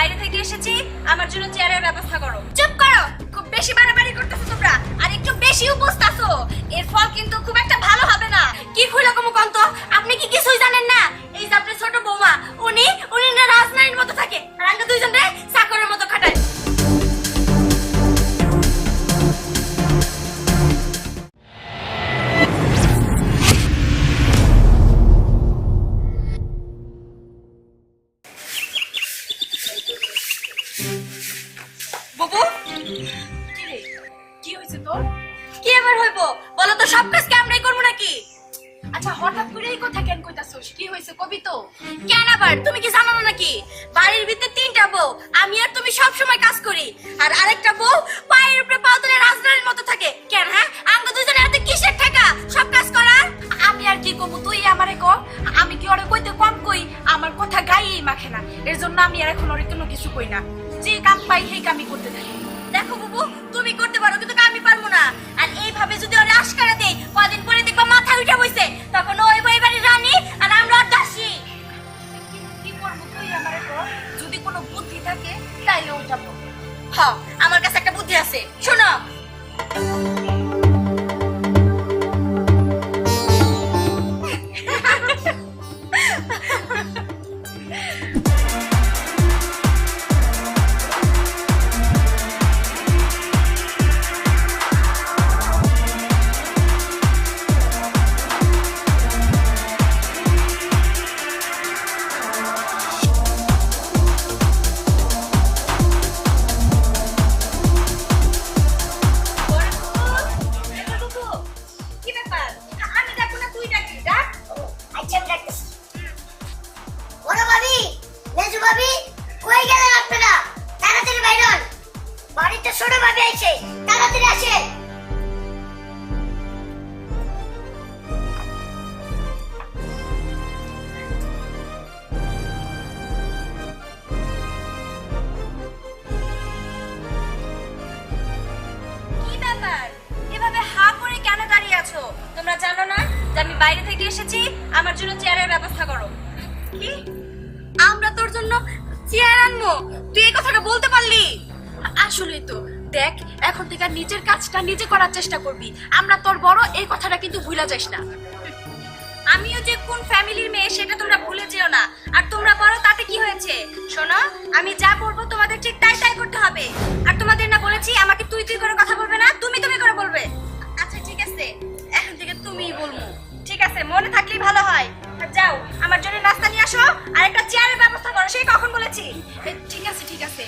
বাইরে থেকে এসেছি, আমার জন্য চেয়ারের ব্যবস্থা করো। চুপ করো, খুব বেশি বাড়াবাড়ি করতেছো তোমরা, আর একটু বেশি উপস্থাছো এর ফল কিন্তু খুব একটা ভালো হবে না। কি খুলে কমকন্ত আপনি কি কিছুই জানেন না? এই যে আপনার ছোট বৌমা, উনি উনি না রাজনারীর মতো থাকে। আর আমরা দুইজন রে চাকরের মতো বাড়ির ভিতরে তিনটা বউ। আমি আর তুমি সব সময় কাজ করি। আর আরেকটা বউ পায়ের উপরে পা তুলে মতো থাকে। কেন হ্যাঁ? আঙ্গ দুজনে হাতে কিসের টাকা সব কাজ করার আমি আর কি কমু তুই আমারে ক আমি কি ওরে কইতে কম কই? আমার কথা গায়েই মাখে না। এর জন্য আমি আর এখন ওরে কোনো কিছু কই না। যে কাম পাই সেই কামই করতে থাকি। দেখো বাবু, তুমি করতে পারো, কিন্তু আমি পারব না। আর এইভাবে যদি ওরা আশকারা দেই, কদিন পরে দেখবা মাথা উঠে বইছে। তখন ওই আনব তুই এই কথাটা বলতে পারলি? আসলে তো, দেখ, এখন থেকে নিজের কাজটা নিজে করার চেষ্টা করবি। আমরা তোর বড়, এই কথাটা কিন্তু ভুলা যাস না। আমিও যে কোন ফ্যামিলির মেয়ে, সেটা তোমরা ভুলে যেও না। আর তোমরা বলো, তাতে কি হয়েছে? শোনো, আমি যা বলব তোমাদের ঠিক তাই তাই করতে হবে। আর তোমাদের না বলেছি, আমাকে তুই তুই করে কথা বলবে না, তুমি তুমি করে বলবে। আচ্ছা ঠিক আছে। এখন থেকে তুমিই বলব। ঠিক আছে, মনে থাকলেই ভালো হয়। যাও আমার জন্য নাস্তা নিয়ে আসো আর একটা চেয়ারের ব্যবস্থা করো সেই কখন বলেছি। ঠিক আছে ঠিক আছে।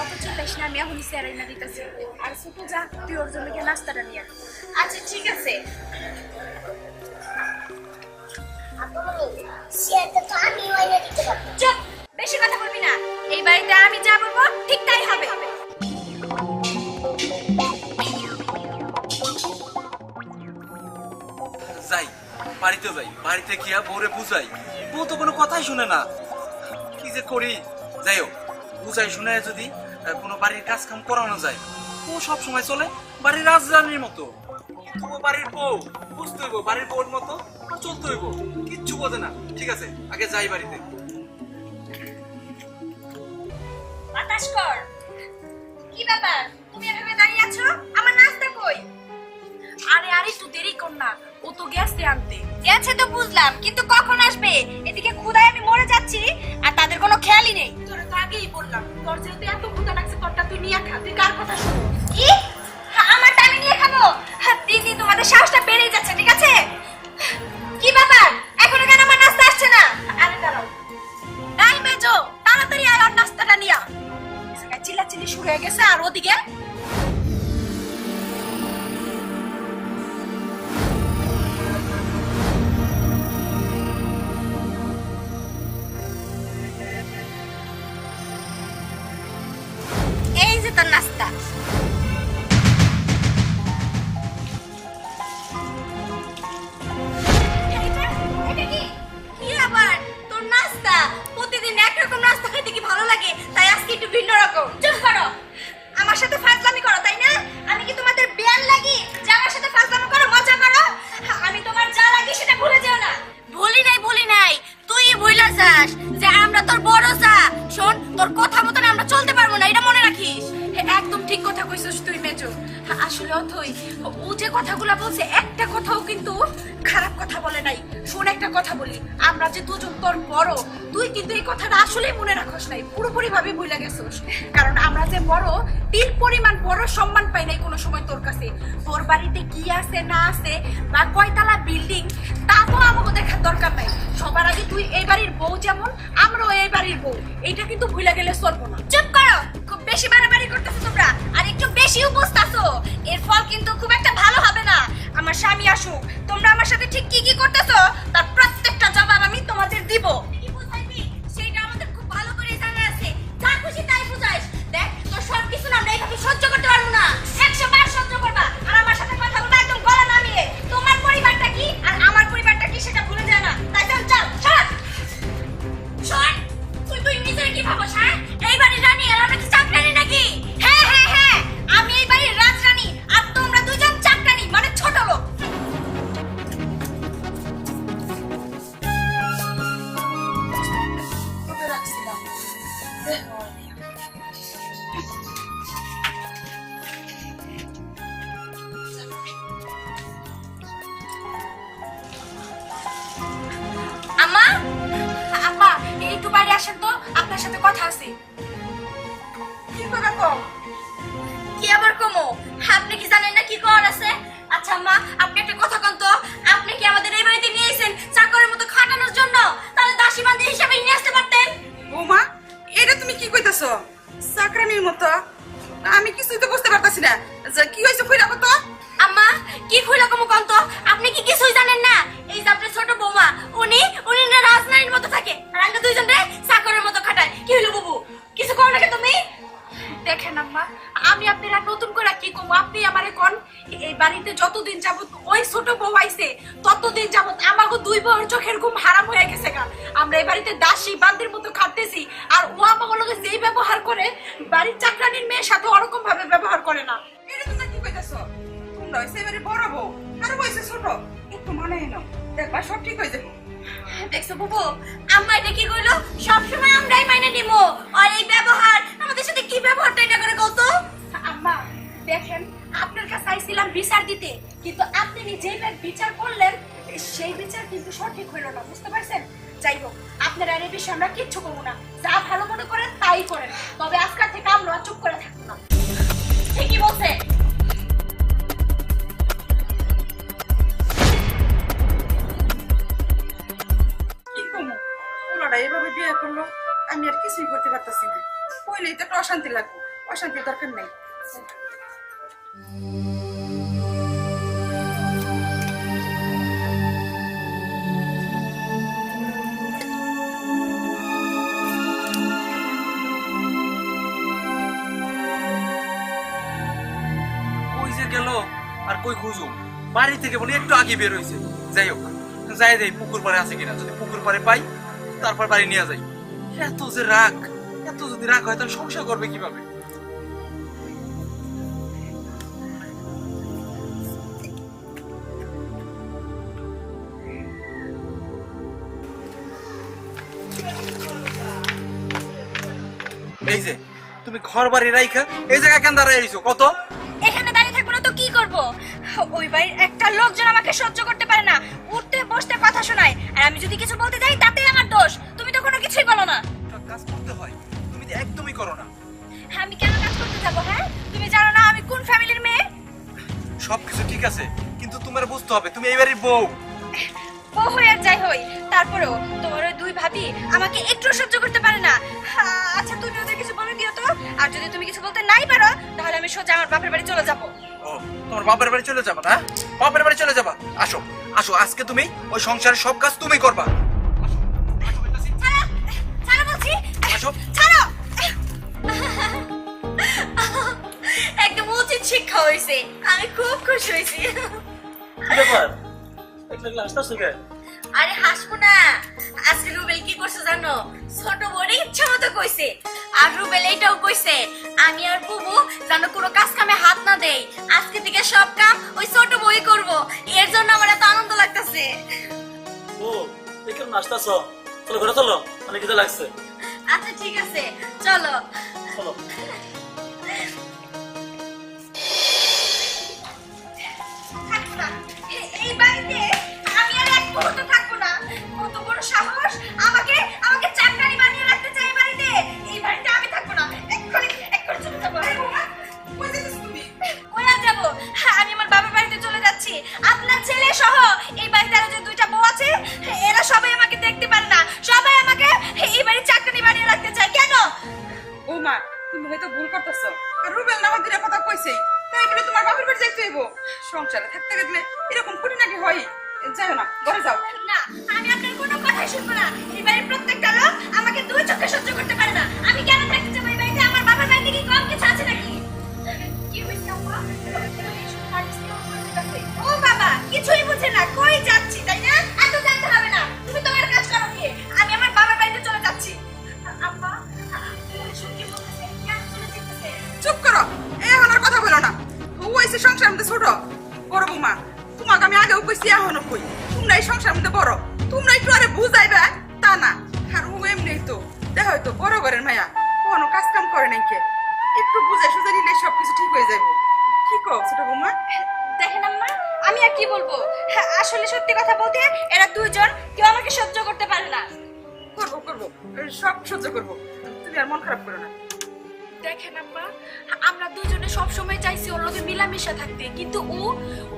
অত চিন্তাস না আমি এখনই স্যারাই না দিতেছি। আর ছোট যা তুই ওর জন্য গিয়ে নাস্তাটা নিয়ে আচ্ছা ঠিক আছে। চুপ বেশি কথা বলবি না। এই বাড়িতে আমি যা বলব ঠিক তাই হবে। যাই। বাড়িতে যাই, বাড়িতে গিয়া বউরে বুঝাই। বউ তো কোনো কথাই শুনে না। কি যে করি? যাই হোক, বুঝাই শুনে যদি কোনো বাড়ির কাজ কাম করানো যায়। ও সব সময় চলে বাড়ির রাজধানীর মতো। ও বাড়ির বউ, বুঝতে হইব, বাড়ির বউর মতো চলতে হইব। কিচ্ছু বোঝে না। ঠিক আছে, আগে যাই বাড়িতে। বাতাস কর। কি ব্যাপার? তুমি এভাবে দাঁড়িয়ে আছো? আমার নাস্তা কই? আরে আরে, একটু দেরি কর না। ও তো গেছে আনতে। গেছে তো বুঝলাম কিন্তু কখন আসবে? এদিকে ক্ষুধায় আমি মরে যাচ্ছি আর তাদের কোনো খেয়ালই নেই। তোর তো আগেই বললাম তোর যেহেতু এত ক্ষুদা লাগছে তোরটা তুই নিয়ে খা তুই কার কথা শুন কি হ্যাঁ, আমারটা আমি নিয়ে খাব। দিদি তোমাদের সাহসটা আসলে ও যে কথাগুলো বলছে, একটা কথাও কিন্তু খারাপ কথা বলে নাই। শোন, একটা কথা বলি। আমরা যে দুজন তোর বড়, তুই কিন্তু এই কথাটা আসলেই মনে রাখস নাই। পুরোপুরি ভাবে ভুলে গেছস। কারণ আমরা যে বড়, তিল পরিমাণ বড় সম্মান পাই নাই কোনো সময় তোর কাছে। তোর বাড়িতে কি আছে, না আছে, বা কয়তলা বিল্ডিং, তা তো আমাকে দেখার দরকার নাই। সবার আগে তুই এই বাড়ির বউ যেমন, আমরাও এই বাড়ির বউ। এইটা কিন্তু ভুলে গেলে চলবো না। চুপ করো! খুব বেশি বাড়াবাড়ি করতেছো তোমরা। একটু বেশি উপস্থাছো এর ফল কিন্তু খুব একটা ভালো হবে না। আমার স্বামী আসুক। তোমরা আমার সাথে ঠিক কি কি করতেছো, তার প্রত্যেকটা জবাব আমি তোমাদের দিব। আপনার সাথে কথা আছে। কি করে কম? কি আবার কমো? আপনি কি জানেন না কি করার আছে? আচ্ছা আম্মা আপনি একটা কথা কোন তো। আপনি কি আমাদের এই বাড়িতে নিয়ে এসেছেন চাকরের মতো খাটানোর জন্য? তাহলে দাসী বান্ধি হিসেবে নিয়ে আসতে পারতেন। বৌমা এটা তুমি কি কইতাছো? চাকরানির মতো? আমি কিছুই তো বুঝতে পারতাছি না। যে কি হয়েছে কইরা কত আম্মা কি খুলে কমো কোন তো? আপনি কি কিছুই জানেন না? এই যে আপনার ছোট বৌমা উনি উনি না রাজনারীর মতো থাকে। আর আমরা দুইজন রে এই বাড়িতে যতদিন যাবত ওই ছোট বউ আইছে ততদিন যাবত আমাকে দুই বউর চোখের ঘুম হারাম হয়ে গেছে গা। আমরা এই বাড়িতে দাসী বান্দির মতো খাটতেছি আর ও আমাকে লগে যেই ব্যবহার করে বাড়ির চাকরানির মেয়ের সাথে ওরকম ভাবে ব্যবহার করে না। এটা তোমরা কি কইতাছো? তোমরা হইছে এবারে বড় বউ আর হইছে ছোট। একটু মানে এনো দেখবা সব ঠিক হয়ে যাবে। দেখছ বুবু আম্মা এটা কি কইলো সবসময় আমরাই মাইনে নিমো। আর এই ব্যবহার আমাদের সাথে কি ব্যবহারটা এটা করে কত আম্মা দেখেন আপনার কাছে আইছিলাম বিচার দিতে, কিন্তু আপনি যেই বিচার করলেন সেই বিচার কিন্তু সঠিক হইল না, বুঝতে পারছেন? যাই হোক, আপনার আর বিষয়ে আমরা কিচ্ছু করব না, যা ভালো মনে করেন তাই করেন, তবে আজকাল থেকে আমরা চুপ করে থাকব না। ঠিকই বলছে। এভাবে বিয়ে করল, আমি আর কিছুই করতে পারতাছি না। কইলেই তো একটা অশান্তি লাগবে, অশান্তির দরকার নেই। গেল আর কই খুঁজুম? বাড়ি থেকে মনে একটু আগে বের হয়েছে যাই হোক, যাই যাই পুকুর পাড়ে আছে কিনা। যদি পুকুর পাড়ে পাই, তারপর বাড়ি নিয়ে যাই। এত যে রাগ, এত যদি রাগ হয়, তাহলে সংসার করবে কীভাবে? এই যে তুমি ঘর বাড়ি রাইখা এই জায়গায় কেন দাঁড়াই রইছো কত? এখানে দাঁড়িয়ে থাকব না তো কি করব? ওই বাড়ির একটা লোকজন আমাকে সহ্য করতে পারে না। উঠতে বসতে কথা শোনায়। আর আমি যদি কিছু বলতে যাই তাতেই আমার দোষ। তুমি তো কোনো কিছুই বলো না। কাজ করতে হয় তুমি তো একদমই করো না। আমি কেন কাজ করতে যাব হ্যাঁ? তুমি জানো না আমি কোন ফ্যামিলির মেয়ে? সবকিছু ঠিক আছে কিন্তু তোমার বুঝতে হবে তুমি এই বাড়ির বউ। ও হই আর যাই হই। তারপরেও তোমার ওই দুই ভাবি আমাকে একটু সহ্য করতে পারে না। হ্যাঁ, আচ্ছা তুমি ওদের কিছু বলে দিও তো আর যদি তুমি কিছু বলতে নাই পারো তাহলে আমি সোজা আমার বাপের বাড়ি চলে যাব। ও তোমার বাপের বাড়ি চলে যাবা না? বাপের বাড়ি চলে যাবা। আসো আসো আজকে তুমি ওই সংসারের সব কাজ তুমি করবা। একদম উচিত শিক্ষা হয়েছে আমি খুব খুশি হয়েছি ব্যাপার? আরে হাসবো না। আজকে রুবেল কি করছে জানো? ছোট বড়ি ইচ্ছা মতো কইছে। আর রুবেল এটাও কইছে আমি আর বুবু জানো কোনো কাজ কামে হাত না দেই। আজকে থেকে সব কাম ওই ছোট বই করব। এর জন্য আমার এত আনন্দ লাগতেছে। ও দেখুন নাস্তাছ চলো ঘরে চলো অনেক কিছু লাগছে। আচ্ছা ঠিক আছে চলো। চলো। এই বাড়িতে আমি আর এক মুহূর্ত সহ, এই বাড়িতে আরও যে দুইটা বউ আছে, এরা সবাই আমাকে দেখতে পারে না। সবাই আমাকে এই বাড়ির চাকরি বানিয়ে রাখতে চায়। কেন? বৌমা তুমি হয়তো ভুল করতেছো। রুবেল না আমাদের কথা কইছেই তাই বলে তোমার বাপের বাড়ি যাইতে হইব। সংসারে থাকতে গেলে কিছুই বুঝে না কই যাচ্ছি তাই না? এত জানতে হবে না তুমি তোমার কাজ করো গিয়ে আমি আমার বাবার বাড়িতে চলে যাচ্ছি। আম্মা চুপ করো এখন আর কথা বলো না। ও এসে সংসার মধ্যে ছোট বড় বৌমা। তোমাকে আমি আগেও কইছি এখনও কই। তোমরা এই সংসার মধ্যে বড়। তোমরা একটু আরে বুঝাইবে তা না। আর ও এমনি তো দেখো তো বড় ঘরের মায়া। কোনো কাজ কাম করে নাই কে। একটু বুঝে সুঝে নিলে সবকিছু ঠিক হয়ে যাবে। কি কও ছোট বৌমা? দেখেন আম্মা আমি আর কি বলব? হ্যাঁ, আসলে সত্যি কথা বলতে এরা দুইজন কেউ আমাকে সহ্য করতে পারে না। করব করব। সব সহ্য করব। তুমি আর মন খারাপ করো না। দেখেন আম্মা আমরা দুজনে সব সময় চাইছি ওর লগে মিলামিশা থাকতে কিন্তু ও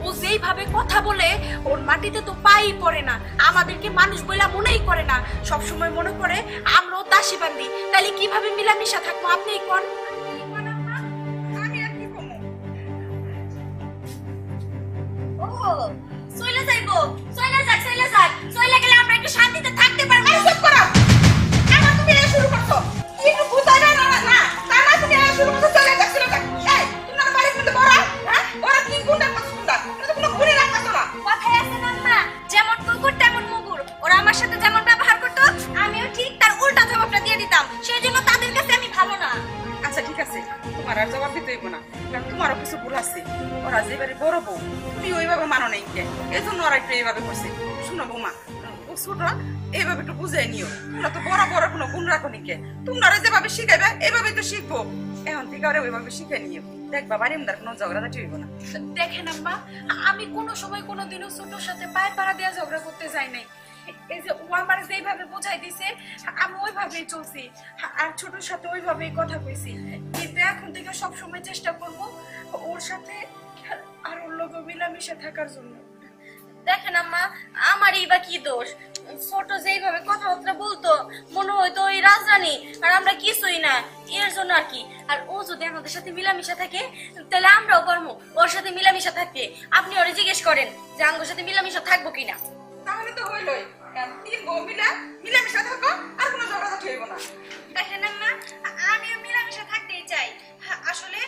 ও যেইভাবে কথা বলে ওর মাটিতে তো পাই পড়ে না। আমাদেরকে মানুষ বইলা মনেই করে না। সব সময় মনে করে আমরাও দাসী বান্দি। তাহলে কীভাবে মিলামিশা থাকব আপনি কোন? আর জবাব দিতে হইব না। তোমারও কিছু ভুল আছে। ওরা যেবারে বড় বউ, তুমি ওইভাবে মানো নাই কে? এই জন্য ওরা একটু এইভাবে করছে। শুনো বৌমা যেভাবে আমি কোনো সময় কোনো দিনও ছোটর সাথে পায়ে পাড়া দেওয়া ঝগড়া করতে যাই নাই। এই যে ও আমার যেইভাবে বোঝাই দিছে, আমি ওইভাবেই চলছি। আর ছোটর সাথে ওইভাবেই কথা কইছি। এখন থেকে সব সময় চেষ্টা করব ওর সাথে আর ওর লোক মিলামিশে থাকার জন্য। দেখেন আম্মা আমারই বা কি দোষ? ছোট যেইভাবে কথাবার্তা বলতো মনে হয়তো ওই রাজরানী আর আমরা কিছুই না এর জন্য আর কি। আর ও যদি আমাদের সাথে মিলামিশা থাকে তাহলে আমরাও পারব ওর সাথে মিলামিশা থাকতে। আপনি ওরে জিজ্ঞেস করেন যে আঙ্গুর সাথে মিলামিশা থাকব কিনা? তাহলে তো হইলই। কারণ তিন বউ মিলা মিলামিশা থাকো আর কোনো ঝগড়াঝাটি হইব না। আসলে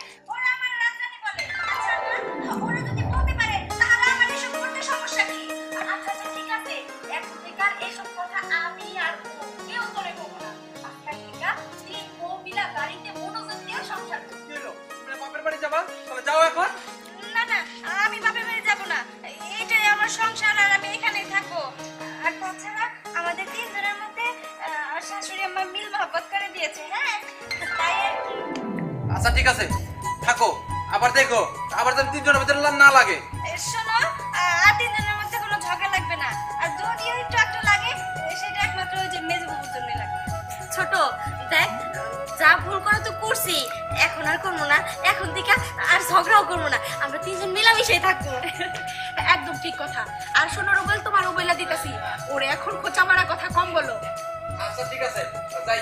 আচ্ছা ঠিক আছে। থাকো। আবার দেখো। আবার যেন তিনজনের ভিতরে না লাগে। শোনো আর তিনজনের মধ্যে কোনো ঝগড়া লাগবে না। আর যদিও একটু একটু লাগে সেটা একমাত্র ওই যে মেজ বাবুর জন্যই লাগবে। ছোট দেখ যা ভুল করা তো করছি। এখন আর করব না। এখন থেকে আর ঝগড়াও করব না। আমরা তিনজন মিলামিশাই থাকব। একদম ঠিক কথা। আর শোনো রুবেল তোমার রুবেলা দিতেছি। ওরে এখন খোঁচা মারা কথা কম বলো। আচ্ছা ঠিক আছে। যাই।